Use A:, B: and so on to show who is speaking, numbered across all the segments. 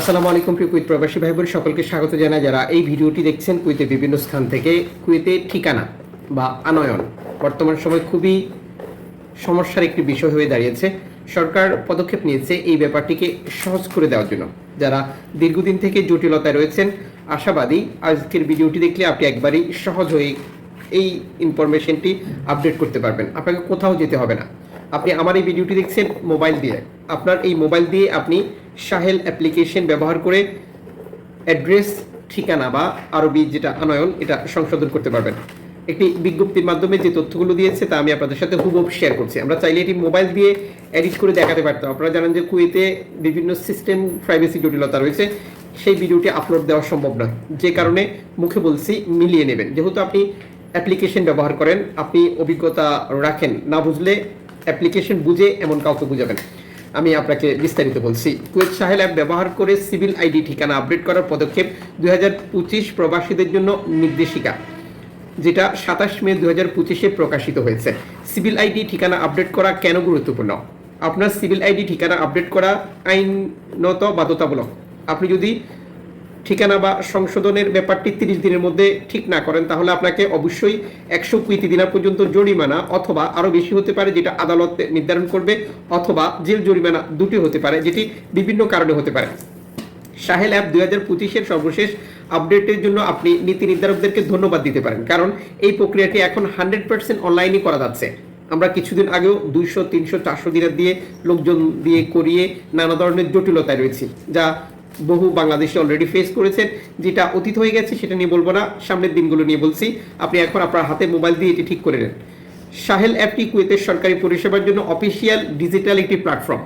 A: আসসালামু আলাইকুম প্রিয় কুইত প্রবাসী ভাই বোন সকলকে স্বাগত জানাই। যারা এই ভিডিওটি দেখছেন কুয়েতের বিভিন্ন স্থান থেকে, কুয়েতের ঠিকানা বা আনয়ন, বর্তমান সময় খুবই সমস্যার একটি বিষয় হয়ে দাঁড়িয়েছে। সরকার পদক্ষেপ নিয়েছে এই ব্যাপারটিকে সহজ করে দেওয়ার জন্য। যারা দীর্ঘদিন থেকে জটিলতায় রয়েছেন, আশাবাদী আজকের ভিডিওটি দেখলে আপনি একবারই সহজ হয়ে এই ইনফরমেশনটি আপডেট করতে পারবেন। আপনাকে কোথাও যেতে হবে না। আপনি আমার এই ভিডিওটি দেখছেন মোবাইল দিয়ে। আপনার এই মোবাইল দিয়ে আপনি সাহেল অ্যাপ্লিকেশন ব্যবহার করে অ্যাড্রেস, ঠিকানা বা আরবি যেটা আনয়ন, এটা সংশোধন করতে পারবেন। একটি বিজ্ঞপ্তির মাধ্যমে যে তথ্যগুলো দিয়েছে, তা আমি আপনাদের সাথে হুবহু শেয়ার করছি। আমরা চাইলে এটি মোবাইল দিয়ে এডিট করে দেখাতে পারতাম। আপনারা জানেন যে কুয়েতে বিভিন্ন সিস্টেম প্রাইভেসি জটিলতা রয়েছে। সেই ভিডিওটি আপলোড দেওয়া সম্ভব নয়। যে কারণে মুখে বলছি মিলিয়ে নেবেন। যেহেতু আপনি অ্যাপ্লিকেশন ব্যবহার করেন, আপনি অভিজ্ঞতা রাখেন, না বুঝলে অ্যাপ্লিকেশন বুঝে এমন কাউকে বুঝাবেন। আমি আপনাকে বিস্তারিত বলছি। কুয়েত সাহেল অ্যাপ ব্যবহার করে সিভিল আইডি ঠিকানা আপডেট করার পদক্ষেপ দু হাজার পঁচিশ প্রবাসীদের জন্য নির্দেশিকা, যেটা সাতাশ মে দু হাজার পঁচিশে প্রকাশিত হয়েছে। সিভিল আইডি ঠিকানা আপডেট করা কেন গুরুত্বপূর্ণ? আপনার সিভিল আইডি ঠিকানা আপডেট করা আইনত বাধ্যতামূলক। আপনি যদি ঠিকানা বা সংশোধনের ব্যাপারটি তিরিশ দিনের মধ্যে ঠিক না করেন, তাহলে আপনাকে অবশ্যই একশো কুড়ি দিনা পর্যন্ত জরিমানা অথবা আরও বেশি হতে পারে, যেটা আদালত নির্ধারণ করবে, অথবা জেল জরিমানা দুটি হতে পারে, যেটি বিভিন্ন কারণে হতে পারে। সাহেল অ্যাপ দুই হাজার পঁচিশের সর্বশেষ আপডেটের জন্য আপনি নীতি নির্ধারকদেরকে ধন্যবাদ দিতে পারেন, কারণ এই প্রক্রিয়াটি এখন হান্ড্রেড পার্সেন্ট অনলাইনে করা যাচ্ছে। আমরা কিছুদিন আগেও দুইশো, তিনশো, চারশো দিনের দিয়ে লোকজন দিয়ে করিয়ে নানা ধরনের জটিলতায় রয়েছি, যা বহু বাংলাদেশে অলরেডি ফেস করেছেন, যেটা অতীত হয়ে গেছে, সেটা নিয়ে বলব না, সামনের দিনগুলো নিয়ে বলছি। আপনি এখন আপনার হাতে মোবাইল দিয়ে এটি ঠিক করে নেন। সাহেল অ্যাপটি কুয়েতের সরকারি পরিষেবার জন্য অফিসিয়াল ডিজিটাল একটি প্ল্যাটফর্ম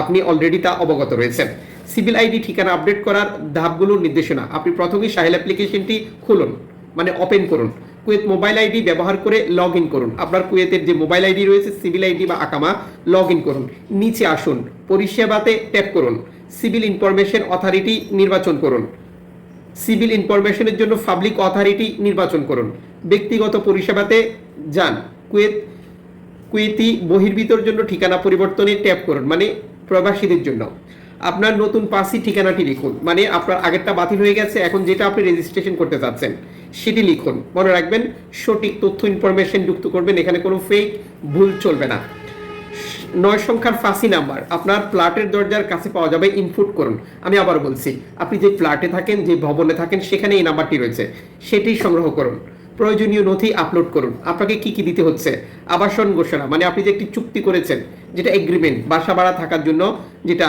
A: আপনি অলরেডি তা অবগত রয়েছেন। সিভিল আইডি ঠিকানা আপডেট করার ধাপগুলোর নির্দেশনা। আপনি প্রথমেই সাহেল অ্যাপ্লিকেশনটি খুলুন মানে ওপেন করুন। কুয়েত মোবাইল আইডি ব্যবহার করে লগ ইন করুন। আপনার কুয়েতের যে মোবাইল আইডি রয়েছে, সিভিল আইডি বা আকামা লগ ইন করুন। নিচে আসুন, পরিষেবাতে ট্যাপ করুন। সিভিল ইনফরমেশন অথরিটি নির্বাচন করুন। সিভিল ইনফরমেশনের জন্য পাবলিক অথরিটি নির্বাচন করুন। ব্যক্তিগত পরিষেবাতে যান। কুয়েত, কুয়েতি বহির্ভূতর জন্য ঠিকানা পরিবর্তনে ট্যাপ করুন মানে প্রবাসীদের জন্য। আপনার নতুন পাসি ঠিকানাটি লিখুন মানে আপনার আগেরটা বাতিল হয়ে গেছে, এখন যেটা আপনি রেজিস্ট্রেশন করতে চাচ্ছেন, সেটি লিখুন। মনে রাখবেন, সঠিক তথ্য ইনফরমেশন যুক্ত করবেন, এখানে কোনো ফেক ভুল চলবে না। নয় সংখ্যার ফাঁসি নাম্বার। আপনার ফ্ল্যাটের দরজার কাছে পাওয়া যাবে ইনপুট করুন। আমি আবার বলছি, আপনি যে ফ্ল্যাটে থাকেন, যে ভবনে থাকেন, সেখানে এই নাম্বারটি রয়েছে। সেটি সংগ্রহ করুন। প্রয়োজনীয় নথি আপলোড করুন। আপনাকে কি কি দিতে হচ্ছে? আবাসন ঘোষণা মানে আপনি যে একটি চুক্তি করেছেন, যেটা এগ্রিমেন্ট বাসা ভাড়া থাকার জন্য যেটা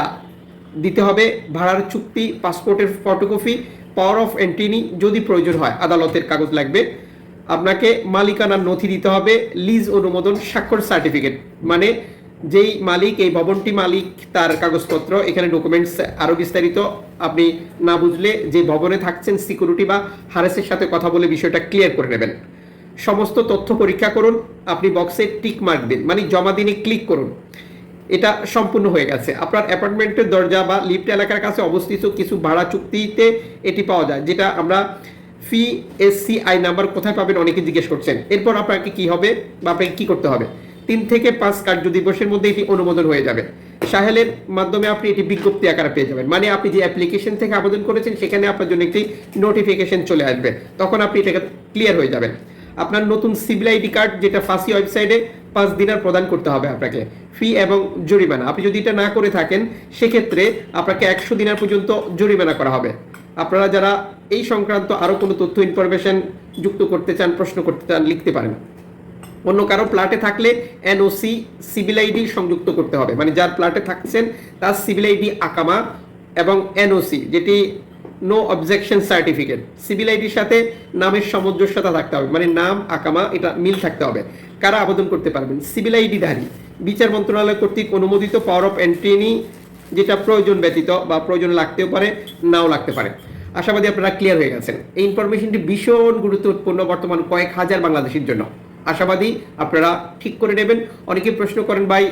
A: দিতে হবে, ভাড়ার চুক্তি পাসপোর্টের ফটোকপি পাওয়ার অফ এন্ট্রিনি যদি প্রয়োজন হয়, আদালতের কাগজ লাগবে। আপনাকে মালিকানার নথি দিতে হবে লিজ অনুমোদন, স্বাক্ষর সার্টিফিকেট মানে যেই মালিক, এই ভবনটি মালিক তার কাগজপত্র, এখানে ডকুমেন্টস আরও বিস্তারিত আপনি না বুঝলে যে ভবনে থাকছেন সিকিউরিটি বা হারেসের সাথে কথা বলে বিষয়টা ক্লিয়ার করে নেবেন। সমস্ত তথ্য পরীক্ষা করুন, আপনি বক্সে টিক মার্ক দিন মানে জমা দিনে ক্লিক করুন। এটা সম্পূর্ণ হয়ে গেছে। আপনার অ্যাপার্টমেন্টের দরজা বা লিফট এলাকার কাছে অবস্থিত কিছু ভাড়া চুক্তিতে এটি পাওয়া যায়, যেটা আমরা ফি এসসি আই নাম্বার কোথায় পাবেন অনেকে জিজ্ঞেস করছেন। এরপর আপনাকে কি হবে বা আপনাকে কি করতে হবে? তিন থেকে পাঁচ কার্য দিবসের মধ্যে এটি অনুমোদন হয়ে যাবে। সাহেলের মাধ্যমে আপনি এটি বিজ্ঞপ্তি আকারে পেয়ে যাবেন। মানে আপনি যে অ্যাপ্লিকেশন থেকে আবেদন করেছেন, সেখানে আপনার জন্য একটি নোটিফিকেশন চলে আসবে। তখন আপনি এটাকে ক্লিয়ার হয়ে যাবেন। আপনার নতুন সিভিল আইডি কার্ড যেটা ফাঁসি ওয়েবসাইটে পাঁচ দিনের প্রদান করতে হবে আপনাকে। ফি এবং জরিমানা। আপনি যদি এটা না করে থাকেন, সেক্ষেত্রে আপনাকে একশো দিনের পর্যন্ত জরিমানা করা হবে। আপনারা যারা এই সংক্রান্ত আরও কোনো তথ্য ইনফরমেশন যুক্ত করতে চান, প্রশ্ন করতে চান, লিখতে পারেন। অন্য কারও প্লাটে থাকলে এনওসি সিভিল আইডি সংযুক্ত করতে হবে। মানে যার প্লাটে থাকছেন তার সিভিল আইডি আকামা এবং এনওসি, যেটি নো অবজেকশন সার্টিফিকেট সিভিল আইডির সাথে নামের সামঞ্জস্যতা থাকতে হবে। মানে নাম, আকামা, এটা মিল থাকতে হবে। কারা আবেদন করতে পারবেন? সিভিল আইডিধারী। বিচার মন্ত্রণালয় কর্তৃক অনুমোদিত পাওয়ার অফ এন্ট্রিনি যেটা প্রয়োজন ব্যতীত বা প্রয়োজন লাগতেও পারে, নাও লাগতে পারে। আশাবাদী আপনারা ক্লিয়ার হয়ে গেছেন। এই ইনফরমেশনটি ভীষণ গুরুত্বপূর্ণ বর্তমান কয়েক হাজার বাংলাদেশের জন্য। আশাবাদী আপনারা ঠিক করে নেবেন। অনেকে প্রশ্ন করেন, ভাই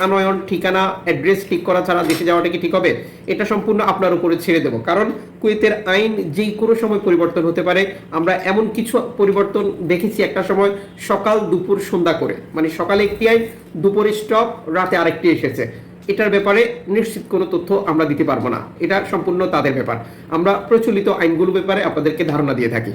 A: আনয়ন ঠিকানা, অ্যাড্রেস ঠিক করা ছাড়া দেশে যাওয়াটা কি ঠিক হবে? এটা সম্পূর্ণ আপনার উপরে ছেড়ে দেবো। কারণ কুয়েতের আইন যেই কোনো সময় পরিবর্তন হতে পারে, আমরা এমন কিছু পরিবর্তন দেখেছি একটা সময় সকাল দুপুর সন্ধ্যা করে। মানে সকালে একটি আইন, দুপুরে স্টপ, রাতে আরেকটি এসেছে। এটার ব্যাপারে নিশ্চিত কোনো তথ্য আমরা দিতে পারব না। এটা সম্পূর্ণ তাদের ব্যাপার। আমরা প্রচলিত আইনগুলো ব্যাপারে আপনাদেরকে ধারণা দিয়ে থাকি।